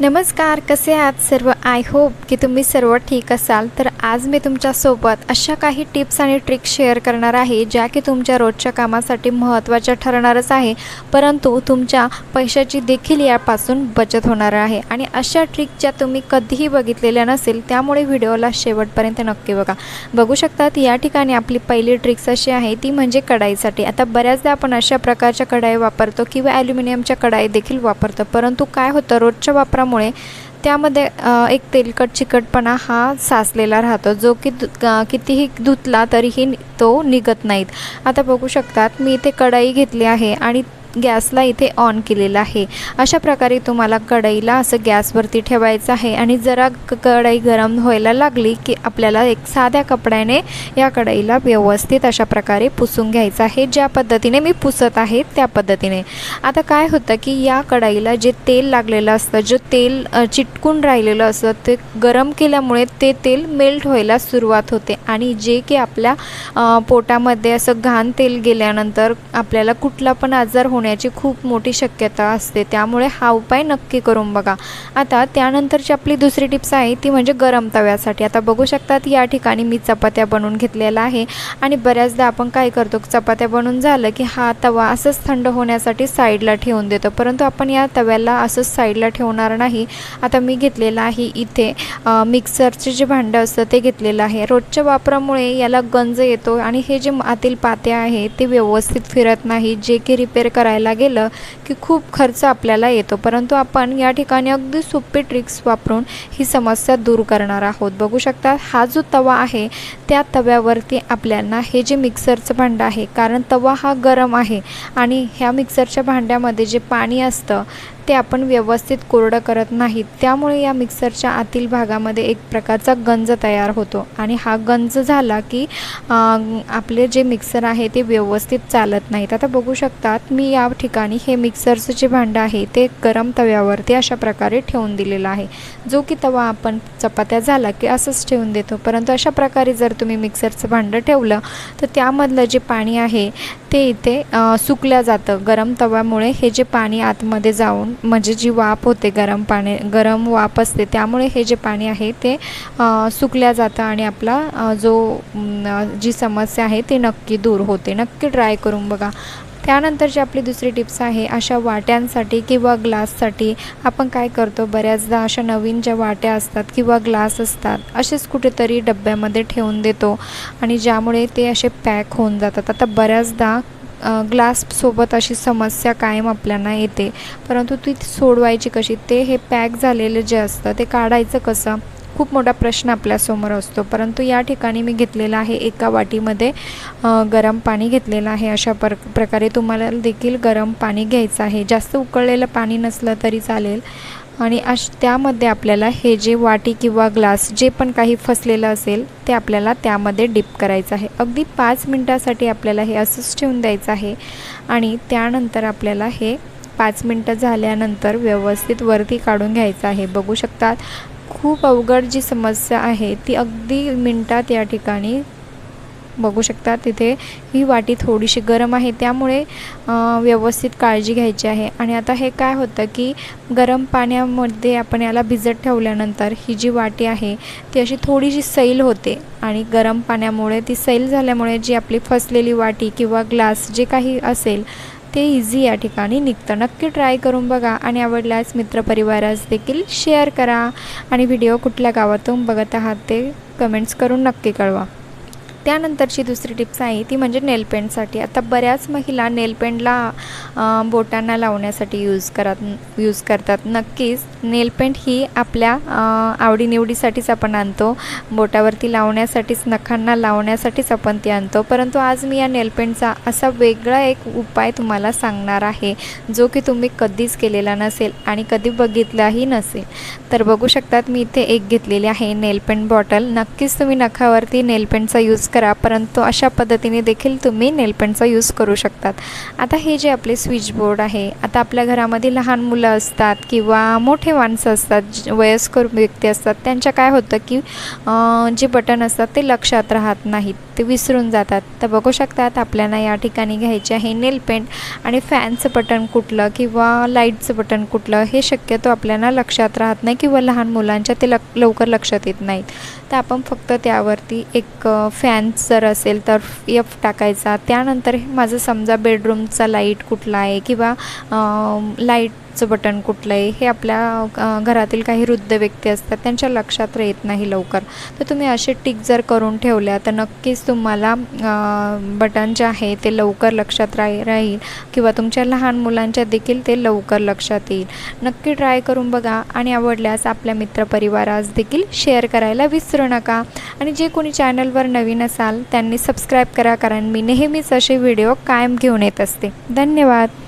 नमस्कार कसे आहात सर्व? आय होप की तुम्ही सर्व ठीक असाल. तर आज मी तुमच्यासोबत अशा काही टिप्स आणि ट्रिक्स शेअर करणार आहे ज्या की तुमच्या रोजच्या कामासाठी महत्त्वाच्या ठरणारच आहे परंतु तुमच्या पैशाची देखील यापासून बचत होणार आहे. आणि अशा ट्रिक ज्या तुम्ही कधीही बघितलेल्या नसेल त्यामुळे व्हिडिओला शेवटपर्यंत नक्की बघा. बघू शकतात या ठिकाणी आपली पहिली ट्रिक्स अशी आहे ती म्हणजे कढाईसाठी. आता बऱ्याचदा आपण अशा प्रकारच्या कढाई वापरतो किंवा ॲल्युमिनियमच्या कढाई देखील वापरतो परंतु काय होतं रोजच्या वापरा असल्यामुळे त्यामध्ये एक तेलकट चिकटपणा हा साचलेला राहतो जो की दु कितीही धुतला तरीही तो निघत नाहीत. आता बघू शकतात मी इथे कढई घेतली आहे आणि गॅसला इथे ऑन केलेला आहे. अशा प्रकारे तुम्हाला कढईला असं गॅसवरती ठेवायचं आहे आणि जरा कढई गरम व्हायला लागली की आपल्याला एक साध्या कपड्याने या कढईला व्यवस्थित अशा प्रकारे पुसून घ्यायचं आहे. ज्या पद्धतीने मी पुसत आहे त्या पद्धतीने. आता काय होतं की या कढईला जे तेल लागलेलं असतं जे तेल चिटकून राहिलेलं असतं ते गरम केल्यामुळे ते तेल मेल्ट व्हायला सुरुवात होते आणि जे की आपल्या पोटामध्ये असं घाण तेल गेल्यानंतर आपल्याला कुठला पण आजार होण्याची खूप मोठी शक्यता असते. त्यामुळे हा उपाय नक्की करून बघा. आता त्यानंतरची आपली दुसरी टिप्स आहे ती म्हणजे गरम तव्यासाठी. आता बघू शकतात या ठिकाणी मी चपात्या बनवून घेतलेला आहे आणि बऱ्याचदा आपण काय करतो चपात्या बनवून झालं की हा तवा असंच थंड होण्यासाठी साईडला ठेवून देतो. परंतु आपण या तव्याला असंच साईडला ठेवणार नाही. आता मी घेतलेलं आहे इथे मिक्सरचे जे भांडं असतं ते घेतलेलं आहे. रोजच्या वापरामुळे याला गंज येतो आणि हे जे आतील पाते आहे ते व्यवस्थित फिरत नाही. जे की रिपेअर करायला करायला गेलं की खूप खर्च आपल्याला येतो. परंतु आपण या ठिकाणी अगदी सोपे ट्रिक्स वापरून ही समस्या दूर करणार आहोत. बघू शकता हा जो तवा आहे त्या तव्यावरती आपल्याला हे जे मिक्सरचं भांडं आहे कारण तवा हा गरम आहे आणि ह्या मिक्सरच्या भांड्यामध्ये जे पाणी असतं ते आपण व्यवस्थित कोरडं करत नाहीत. त्यामुळे या मिक्सरच्या आतील भागामध्ये एक प्रकारचा गंज तयार होतो. आणि हा गंज झाला की आपले जे मिक्सर आहे ते व्यवस्थित चालत नाहीत. आता बघू शकतात मी या ठिकाणी हे मिक्सरचं जे भांडं आहे ते गरम तव्यावरती अशा प्रकारे ठेवून दिलेलं आहे. जो की तवा आपण चपात्या झाला की असंच ठेवून देतो. परंतु अशा प्रकारे जर तुम्ही मिक्सरचं भांडं ठेवलं तर त्यामधलं जे पाणी आहे ते इथे सुकल्या जातं. गरम तव्यामुळे हे जे पाणी आतमध्ये जाऊन म्हणजे जी वाफ होते गरम पाणी गरम वाफ असते त्यामुळे हे जे पाणी आहे ते सुकल्या जातं आणि आपला जो जी समस्या आहे ती नक्की दूर होते. नक्की ट्राय करून बघा. त्यानंतरची आपली दुसरी टिप्स आहे अशा वाट्यांसाठी किंवा ग्लाससाठी आपण काय करतो? बऱ्याचदा अशा नवीन ज्या वाट्या असतात किंवा ग्लास असतात असेच कुठेतरी डब्यामध्ये ठेवून देतो आणि ज्यामुळे ते असे पॅक होऊन जातात. आता बऱ्याचदा ग्लाससोबत अशी समस्या कायम आपल्याला येते. परंतु ती सोडवायची कशी? ते हे पॅक झालेलं जे असतं ते काढायचं कसं? खूप मोठा प्रश्न आपल्यासमोर असतो. परंतु या ठिकाणी मी घेतलेला आहे एका वाटीमध्ये गरम पाणी घेतलेलं आहे. अशा पर प्रकारे तुम्हाला देखील गरम पाणी घ्यायचं आहे. जास्त उकळलेलं पाणी नसलं तरी चालेल. आणि अश त्यामध्ये आपल्याला हे जे वाटी किंवा ग्लास जे पण काही फसलेलं असेल ते आपल्याला त्यामध्ये डिप करायचं आहे. अगदी पाच मिनटासाठी आपल्याला हे असंच ठेवून द्यायचं आहे आणि त्यानंतर आपल्याला हे पाच मिनटं झाल्यानंतर व्यवस्थित वरती काढून घ्यायचं आहे. बघू शकतात खूप अवघड जी समस्या आहे ती अगदी मिनटात या ठिकाणी बघू शकता तिथे ही वाटी थोडीशी गरम आहे. त्यामुळे व्यवस्थित काळजी घ्यायची आहे. आणि आता हे काय होतं की गरम पाण्यामध्ये आपण याला भिजत ठेवल्यानंतर ही जी वाटी आहे ती अशी थोडीशी सैल होते. आणि गरम पाण्यामुळे ती सैल झाल्यामुळे जी आपली फसलेली वाटी किंवा ग्लास जे काही असेल ते इझी या ठिकाणी निघतं. नक्की ट्राय करून बघा. आणि आवडल्यास मित्रपरिवारास देखील शेअर करा. आणि व्हिडिओ कुठल्या गावातून बघत आहात ते कमेंट्स करून नक्की कळवा. त्यानंतरची दुसरी टिप्स आहे ती म्हणजे नेलपेंटसाठी आता बऱ्याच महिला नेलपेंटला बोटांना लावण्यासाठी यूज करत यूज करतात. नक्कीच नेलपेंट ही आपल्या आवडीनिवडीसाठीच आपण आणतो. बोटावरती लावण्यासाठीच नखांना लावण्यासाठीच आपण ती आणतो. परंतु आज मी या नेलपेंटचा असा वेगळा एक उपाय तुम्हाला सांगणार आहे जो की तुम्ही कधीच केलेला नसेल आणि कधी बघितलाही नसेल. तर बघू शकतात मी इथे एक घेतलेली आहे नेलपेंट बॉटल. नक्कीच तुम्ही नखावरती नेलपेंटचा यूज करा परंतु अशा पद्धतीने देखील तुम्ही नेलपेंटचा यूज करू शकतात. आता हे जे आपले स्विच बोर्ड आहे आता आपल्या घरामध्ये लहान मुलं असतात किंवा मोठे माणसं असतात ज- वयस्कर व्यक्ती असतात त्यांच्या काय होतं की जे बटन असतात ते लक्षात राहत नाहीत ते विसरून जातात. तर बघू शकतात आपल्याला या ठिकाणी घ्यायचे आहे नेल पेंट आणि फॅनचं बटन कुठलं किंवा लाईटचं बटन कुठलं हे शक्यतो आपल्याला लक्षात राहत नाही किंवा लहान मुलांच्या ते लक लवकर लक्षात येत नाहीत. तर आपण फक्त त्यावरती एक फॅन जर असेल तर एफ टाकायचा. त्यानंतर माझं समजा बेडरूमचा लाइट कुठला आहे किंवा लाइट लाईटचं बटन कुठलं आहे हे आपल्या घरातील काही वृद्ध व्यक्ती असतात त्यांच्या लक्षात येत नाही लवकर. तर तुम्ही असे टिक जर करून ठेवल्या तर नक्कीच तुम्हाला बटन जे आहे ते लवकर लक्षात राही राहील किंवा तुमच्या लहान मुलांच्या देखील ते लवकर लक्षात येईल. नक्की ट्राय करून बघा आणि आवडल्यास आपल्या मित्रपरिवारास देखील शेअर करायला विसरू नका. आणि जे कोणी चॅनलवर नवीन असाल त्यांनी सबस्क्राईब करा कारण मी नेहमीच असे व्हिडिओ कायम घेऊन येत असते. धन्यवाद.